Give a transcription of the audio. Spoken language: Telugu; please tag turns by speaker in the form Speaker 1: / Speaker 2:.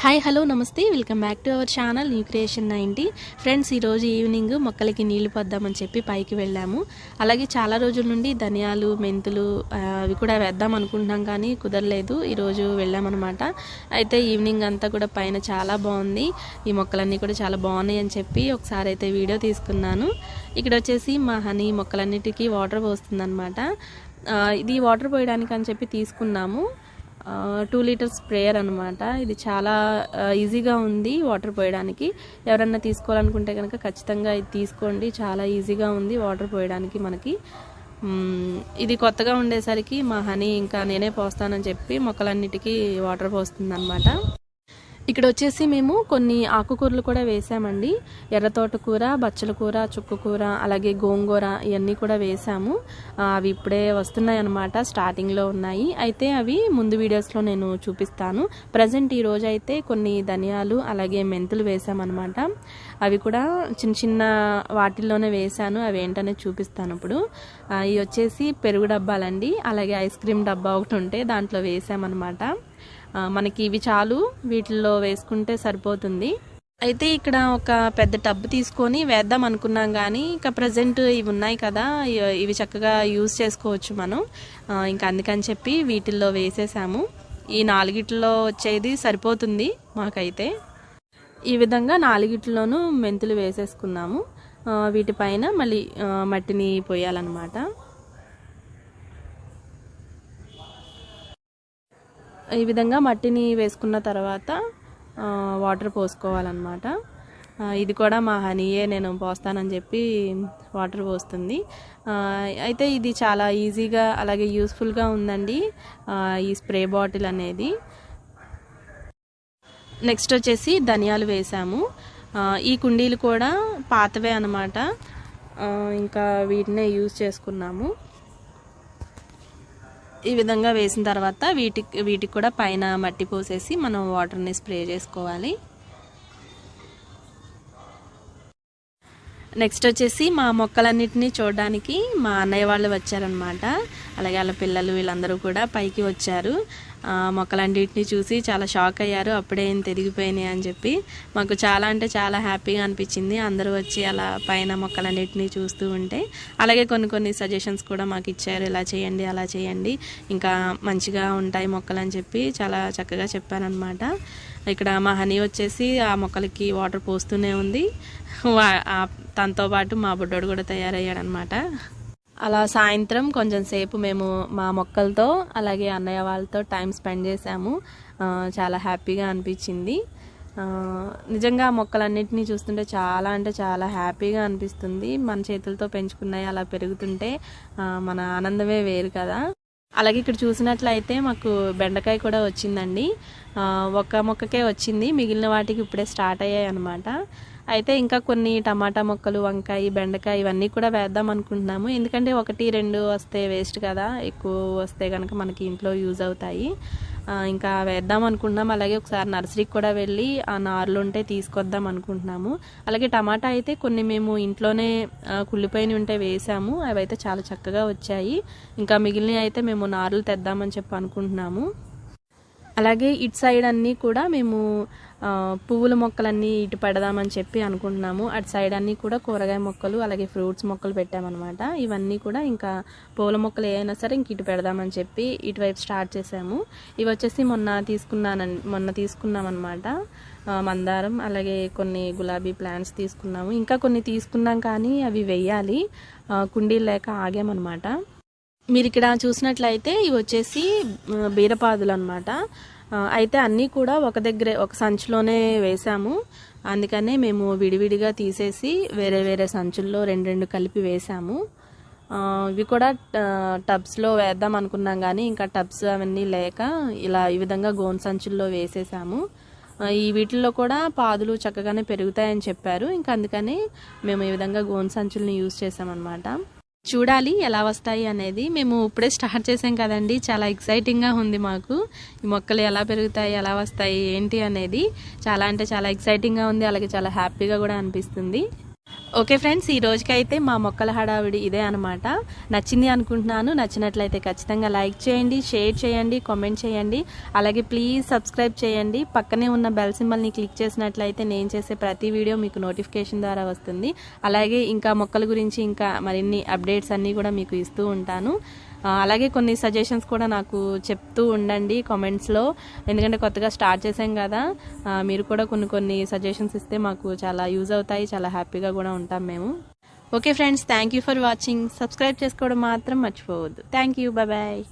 Speaker 1: Hi hello namaste. Welcome back to our channel new creation ninety friends ఈరోజు ఈవినింగ్ మొక్కలకి నీళ్ళు పొద్దామని చెప్పి పైకి వెళ్ళాము. అలాగే చాలా రోజుల నుండి ధనియాలు మెంతులు అవి కూడా వేద్దాం అనుకుంటున్నాం కానీ కుదరలేదు. ఈరోజు వెళ్ళామన్నమాట. అయితే ఈవినింగ్ అంతా కూడా పైన చాలా బాగుంది. ఈ మొక్కలన్నీ కూడా చాలా బాగున్నాయి అని చెప్పి ఒకసారి అయితే వీడియో తీసుకున్నాను. ఇక్కడ వచ్చేసి మా హనీ మొక్కలన్నిటికీ వాటర్ పోస్తుందన్నమాట. ఇది వాటర్ పోయడానికి అని చెప్పి తీసుకున్నాము. టూ లీటర్స్ స్ప్రేయర్ అనమాట ఇది చాలా ఈజీగా ఉంది వాటర్ పోయడానికి. ఎవరన్నా తీసుకోవాలనుకుంటే కనుక ఖచ్చితంగా ఇది తీసుకోండి. చాలా ఈజీగా ఉంది వాటర్ పోయడానికి మనకి. ఇది కొత్తగా ఉండేసరికి మా హనీ ఇంకా నేనే పోస్తానని చెప్పి మొక్కలన్నిటికీ వాటర్ పోస్తుంది అనమాట ఇక్కడ వచ్చేసి మేము కొన్ని ఆకుకూరలు కూడా వేసామండి. ఎర్ర తోటకూర బచ్చల కూర చుక్కకూర అలాగే గోంగూర ఇవన్నీ కూడా వేసాము. అవి ఇప్పుడే వస్తున్నాయి అనమాట స్టార్టింగ్లో ఉన్నాయి. అయితే అవి ముందు వీడియోస్లో నేను చూపిస్తాను. ప్రజెంట్ ఈ అయితే కొన్ని ధనియాలు అలాగే మెంతులు వేసామన్నమాట. అవి కూడా చిన్న చిన్న వాటిల్లోనే వేసాను. అవి ఏంటనే చూపిస్తాను ఇప్పుడు. ఇవి వచ్చేసి పెరుగు డబ్బాలండి. అలాగే ఐస్ క్రీమ్ డబ్బా ఒకటి ఉంటే దాంట్లో వేసామన్నమాట. మనకి ఇవి చాలు. వీటిల్లో వేసుకుంటే సరిపోతుంది. అయితే ఇక్కడ ఒక పెద్ద టబ్ తీసుకొని వేద్దాం అనుకున్నాం కానీ ఇంకా ప్రజెంట్ ఇవి ఉన్నాయి కదా ఇవి చక్కగా యూజ్ చేసుకోవచ్చు మనం. ఇంకా అందుకని చెప్పి వీటిల్లో వేసేసాము. ఈ నాలుగిట్లో వచ్చేది సరిపోతుంది మాకైతే. ఈ విధంగా నాలుగిట్లోనూ మెంతులు వేసేసుకున్నాము. వీటిపైన మళ్ళీ మట్టిని పోయాలన్నమాట. ఈ విధంగా మట్టిని వేసుకున్న తర్వాత వాటర్ పోసుకోవాలన్నమాట. ఇది కూడా మా హనీయే నేను పోస్తానని చెప్పి వాటర్ పోస్తుంది. అయితే ఇది చాలా ఈజీగా అలాగే యూస్ఫుల్గా ఉందండి ఈ స్ప్రే బాటిల్ అనేది. నెక్స్ట్ వచ్చేసి ధనియాలు వేసాము. ఈ కుండీలు కూడా పాతవే అనమాట ఇంకా వీటినే యూజ్ చేసుకున్నాము. ఈ విధంగా వేసిన తర్వాత వీటికి వీటికి కూడా పైన మట్టి పోసేసి మనం వాటర్ని స్ప్రే చేసుకోవాలి. నెక్స్ట్ వచ్చేసి మా మొక్కలన్నిటినీ చూడడానికి మా అన్నయ్య వాళ్ళు వచ్చారనమాట అలాగే వాళ్ళ పిల్లలు వీళ్ళందరూ కూడా పైకి వచ్చారు. మొక్కలన్నిటిని చూసి చాలా షాక్ అయ్యారు. అప్పుడే ఏం తిరిగిపోయినాయి అని చెప్పి మాకు చాలా అంటే చాలా హ్యాపీగా అనిపించింది. అందరూ వచ్చి అలా పైన మొక్కలన్నింటినీ చూస్తూ ఉంటే అలాగే కొన్ని కొన్ని సజెషన్స్ కూడా మాకు ఇచ్చారు. ఇలా చేయండి అలా చేయండి ఇంకా మంచిగా ఉంటాయి మొక్కలు అని చెప్పి చాలా చక్కగా చెప్పారనమాట ఇక్కడ మా హనీ వచ్చేసి ఆ మొక్కలకి వాటర్ పోస్తూనే ఉంది. తనతో పాటు మా బుడ్డోడు కూడా తయారయ్యాడనమాట అలా సాయంత్రం కొంచెం సేపు మేము మా మొక్కలతో అలాగే అన్నయ్య వాళ్ళతో టైం స్పెండ్ చేసాము చాలా హ్యాపీగా అనిపించింది. నిజంగా ఆ మొక్కలన్నింటినీ చూస్తుంటే చాలా అంటే చాలా హ్యాపీగా అనిపిస్తుంది. మన చేతులతో పెంచుకున్నాయి అలా పెరుగుతుంటే మన ఆనందమే వేరు కదా. అలాగే ఇక్కడ చూసినట్లయితే మాకు బెండకాయ కూడా వచ్చిందండి. ఒక మొక్కకే వచ్చింది. మిగిలిన వాటికి ఇప్పుడే స్టార్ట్ అయ్యాయి అనమాట అయితే ఇంకా కొన్ని టమాటా మొక్కలు వంకాయ బెండకాయ ఇవన్నీ కూడా వేద్దాం అనుకుంటున్నాము. ఎందుకంటే ఒకటి రెండు వస్తే వేస్ట్ కదా. ఎక్కువ వస్తే కనుక మనకి ఇంట్లో యూజ్ అవుతాయి. ఇంకా వేద్దాం అనుకుంటున్నాం. అలాగే ఒకసారి నర్సరీకి కూడా వెళ్ళి ఆ నార్లు ఉంటే తీసుకొద్దాం అనుకుంటున్నాము. అలాగే టమాటా అయితే కొన్ని మేము ఇంట్లోనే కుళ్ళిపోయినవి ఉంటే వేసాము. అవి అయితే చాలా చక్కగా వచ్చాయి. ఇంకా మిగిలినవి అయితే మేము నార్లు తెద్దామని చెప్పి అనుకుంటున్నాము. అలాగే ఇటు సైడ్ అన్నీ కూడా మేము పువ్వుల మొక్కలన్నీ ఇటు పెడదామని చెప్పి అనుకుంటున్నాము. అటు సైడ్ అన్నీ కూడా కూరగాయ మొక్కలు అలాగే ఫ్రూట్స్ మొక్కలు పెట్టామన్నమాట. ఇవన్నీ కూడా ఇంకా పూల మొక్కలు ఏమైనా సరే ఇంక ఇటు పెడదామని చెప్పి ఇటువైపు స్టార్ట్ చేసాము. ఇవి వచ్చేసి మొన్న తీసుకున్నానని మొన్న తీసుకున్నాం అనమాట మందారం అలాగే కొన్ని గులాబీ ప్లాంట్స్ తీసుకున్నాము. ఇంకా కొన్ని తీసుకున్నాం కానీ అవి వెయ్యాలి కుండీలు లేక ఆగామన్నమాట. మీరు ఇక్కడ చూసినట్లయితే ఇవి వచ్చేసి బీరపాదులు అనమాట అయితే అన్నీ కూడా ఒక దగ్గరే ఒక సంచిలోనే వేసాము అందుకనే మేము విడివిడిగా తీసేసి వేరే వేరే సంచుల్లో రెండు రెండు కలిపి వేసాము ఇవి కూడా టబ్స్లో వేద్దాం అనుకున్నాం కానీ ఇంకా టబ్స్ అవన్నీ లేక ఇలా ఈ విధంగా గోన్ సంచుల్లో వేసేసాము. ఈ వీటిల్లో కూడా పాదులు చక్కగానే పెరుగుతాయని చెప్పారు. ఇంకా అందుకని మేము ఈ విధంగా గోన్ సంచుల్ని యూజ్ చేసామన్నమాట చూడాలి ఎలా వస్తాయి అనేది మేము ఇప్పుడే స్టార్ట్ చేసాం కదండి. చాలా ఎక్సైటింగ్గా ఉంది మాకు. ఈ మొక్కలు ఎలా పెరుగుతాయి ఎలా వస్తాయి ఏంటి అనేది చాలా అంటే చాలా ఎక్సైటింగ్గా ఉంది. అలాగే చాలా హ్యాపీగా కూడా అనిపిస్తుంది. ఓకే ఫ్రెండ్స్ ఈ రోజుకైతే మా మొక్కల హడావిడి ఇదే అనమాట నచ్చింది అనుకుంటున్నాను. నచ్చినట్లయితే ఖచ్చితంగా లైక్ చేయండి షేర్ చేయండి కామెంట్ చేయండి. అలాగే ప్లీజ్ సబ్స్క్రైబ్ చేయండి. పక్కనే ఉన్న బెల్ సింబల్ని క్లిక్ చేసినట్లయితే నేను చేసే ప్రతి వీడియో మీకు నోటిఫికేషన్ ద్వారా వస్తుంది. అలాగే ఇంకా మొక్కల గురించి ఇంకా మరిన్ని అప్డేట్స్ అన్నీ కూడా మీకు ఇస్తూ ఉంటాను. అలాగే కొన్ని సజెషన్స్ కూడా నాకు చెప్తూ ఉండండి కామెంట్స్లో ఎందుకంటే కొత్తగా స్టార్ట్ చేసాం కదా మీరు కూడా కొన్ని కొన్ని సజెషన్స్ ఇస్తే మాకు చాలా యూజ్ అవుతాయి చాలా హ్యాపీగా కూడా ఉంటాం మేము. Okay friends thank you for watching subscribe చేసుకోవడం మాత్రం మర్చిపోవద్దు. Thank you bye